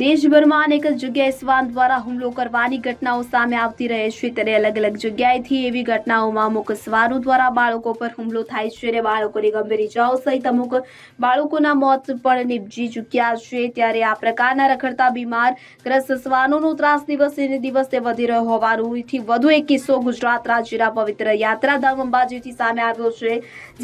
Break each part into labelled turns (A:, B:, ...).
A: દેશભરમાં અનેક જગ્યાએ શ્વાન દ્વારા હુમલો કરવાની ઘટનાઓ સામે આવતી રહે છે. ત્યારે અલગ અલગ જગ્યાએથી એવી ઘટનાઓમાં અમુક શ્વાનો દ્વારા બાળકો પર હુમલો થાય છે અને બાળકોની ગંભીર ઇજાઓ સહિત અમુક બાળકોના મોત પણ નિપજી ચૂક્યા છે. ત્યારે આ પ્રકારના રખડતા બીમાર ગ્રસ્ત શ્વાનોનો ત્રાસ દિવસે દિવસે વધી રહ્યો હોવાથી વધુ એક કિસ્સો ગુજરાત રાજ્યના પવિત્ર યાત્રાધામ અંબાજીથી સામે આવ્યો છે,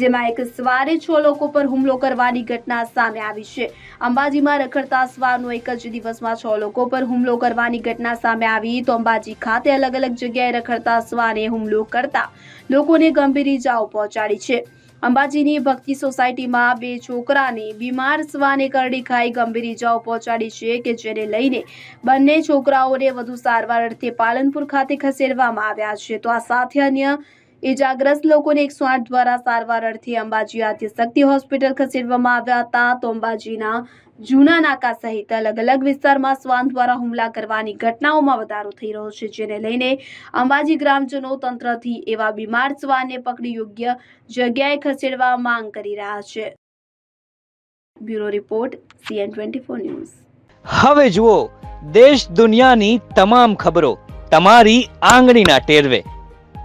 A: જેમાં એક સવારે છ લોકો પર હુમલો કરવાની ઘટના સામે આવી છે. અંબાજીમાં રખડતા શ્વાનો એક જ દિવસમાં છ લોકો પર હુમલો કરવાની ઘટના સામે આવી. તો અંબાજી ખાતે અલગ અલગ જગ્યાએ રખડતા શ્વાને હુમલો કરતા લોકોને ગંભીર ઇજાઓ પહોંચાડી છે. અંબાજીની ભક્તિ સોસાયટીમાં બે છોકરાને બીમાર શ્વાને કરડી ખાઈ ગંભીર ઇજાઓ પહોંચાડી છે કે જેને લઈને બંને છોકરાઓને વધુ સારવાર અર્થે પાલનપુર ખાતે ખસેડવામાં આવ્યા છે. તો આ સાથે અન્ય ઇજાગ્રસ્ત લોકોને એકસો આઠ દ્વારા સારવાર અર્થે અંબાજી આદ્યશક્તિ હોસ્પિટલ ખસેડવામાં આવ્યા હતા. તો અંબાજીના જૂના નાકા સહિત અલગ અલગ વિસ્તારમાં શ્વાન દ્વારા હુમલા કરવાની ઘટનાઓમાં વધારો થઈ રહ્યો છે, જેને લઈને અંબાજી ગ્રામજનો તંત્રથી એવા બીમાર શ્વાનને પકડી યોગ્ય જગ્યાએ ખસેડવા માંગ કરી રહ્યા છે. Bureau report, CN twenty news.
B: હવે જુઓ, દેશ દુનિયાની તમામ ખબરો તમારી આંગળીના ટેરવે.